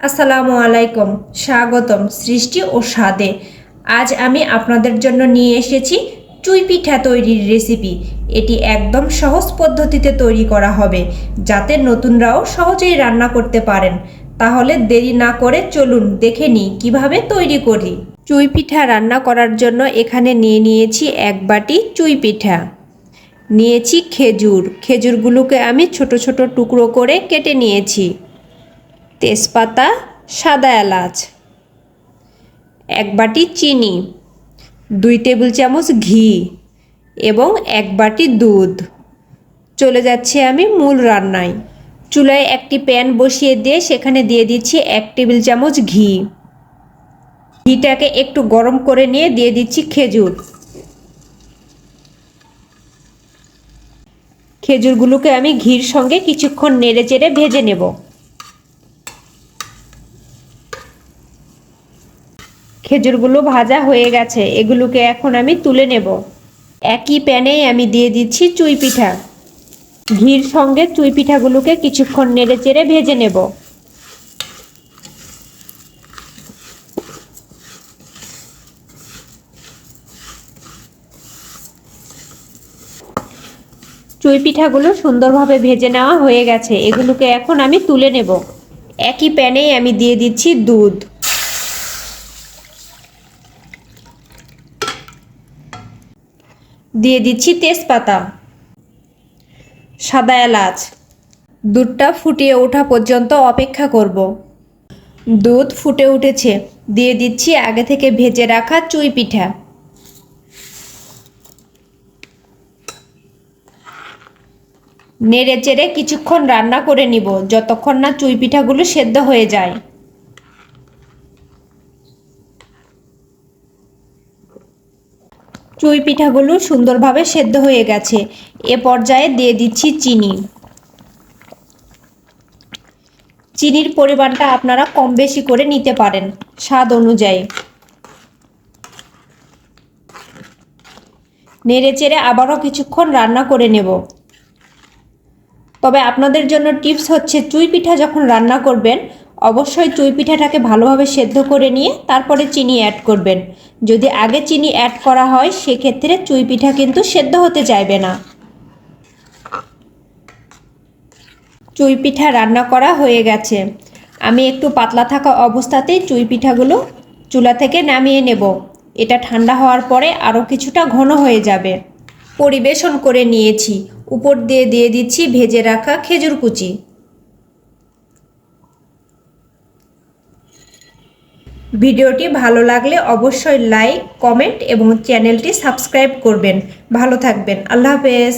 আসসালামু আলাইকুম, স্বাগতম সৃষ্টি ও স্বাদে। আজ আমি আপনাদের জন্য নিয়ে এসেছি চুই পিঠা তৈরির রেসিপি এটি একদম সহজ পদ্ধতিতে তৈরি করা হবে, যাতে নতুনরাও সহজেই রান্না করতে পারেন। তাহলে দেরি না করে চলুন দেখে নিই কীভাবে তৈরি করি। চুই পিঠা রান্না করার জন্য এখানে নিয়ে নিয়েছি এক বাটি চুই পিঠা। নিয়েছি খেজুর। খেজুরগুলোকে আমি ছোট ছোট টুকরো করে কেটে নিয়েছি। তেজপাতা, সাদা এলাচ, এক বাটি চিনি, দুই টেবিল চামচ ঘি এবং এক বাটি দুধ। চলে যাচ্ছে আমি মূল রান্নায়। চুলায় একটি প্যান বসিয়ে দিয়ে সেখানে দিয়ে দিচ্ছি এক টেবিল চামচ ঘি। ঘিটাকে একটু গরম করে নিয়ে দিয়ে দিচ্ছি খেজুর। খেজুরগুলোকে আমি ঘির সঙ্গে কিছুক্ষণ নেড়ে চেড়ে ভেজে নেব। খেজুরগুলো ভাজা হয়ে গেছে, এগুলোকে এখন আমি তুলে নেব। একই প্যানেই আমি দিয়ে দিচ্ছি চুই পিঠা। ঘির সঙ্গে চুই পিঠাগুলোকে কিছুক্ষণ নেড়ে চেড়ে ভেজে নেব। চুই পিঠাগুলো সুন্দরভাবে ভেজে নেওয়া হয়ে গেছে, এগুলোকে এখন আমি তুলে নেব। একই প্যানেই আমি দিয়ে দিচ্ছি দুধ। দিয়ে দিচ্ছি তেজপাতা। সাদা এলাচ। দুধটা ফুটিয়ে ওঠা পর্যন্ত অপেক্ষা করব। দুধ ফুটে উঠেছে। দিয়ে দিচ্ছি আগে থেকে ভেজে রাখা চুই পিঠা। নেড়ে চেড়ে কিছুক্ষণ রান্না করে নিব, যতক্ষণ না চুই পিঠাগুলো সেদ্ধ হয়ে যায়। চুই পিঠাগুলো সুন্দরভাবে সেদ্ধ হয়ে গেছে। এ পর্যায়ে দিয়ে দিচ্ছি চিনি। চিনির পরিমাণটা আপনারা কম বেশি করে নিতে পারেন স্বাদ অনুযায়ী। নেড়ে চেড়ে আবারও কিছুক্ষণ রান্না করে নেব। তবে আপনাদের জন্য টিপস হচ্ছে, চুই পিঠা যখন রান্না করবেন অবশ্যই চুই পিঠাটাকে ভালোভাবে সেদ্ধ করে নিয়ে তারপরে চিনি অ্যাড করবেন। যদি আগে চিনি অ্যাড করা হয়, সেক্ষেত্রে চুই পিঠা কিন্তু সেদ্ধ হতে চাইবে না। চুই পিঠা রান্না করা হয়ে গেছে। আমি একটু পাতলা থাকা অবস্থাতেই চুই পিঠাগুলো চুলা থেকে নামিয়ে নেব। এটা ঠান্ডা হওয়ার পরে আরও কিছুটা ঘন হয়ে যাবে। পরিবেশন করে নিয়েছি। উপর দিয়ে দিয়ে দিচ্ছি ভেজে রাখা খেজুর কুচি। ভিডিওটি ভালো লাগলে অবশ্যই লাইক কমেন্ট এবং চ্যানেলটি সাবস্ক্রাইব করবেন। ভালো থাকবেন। আল্লাহ হাফেজ।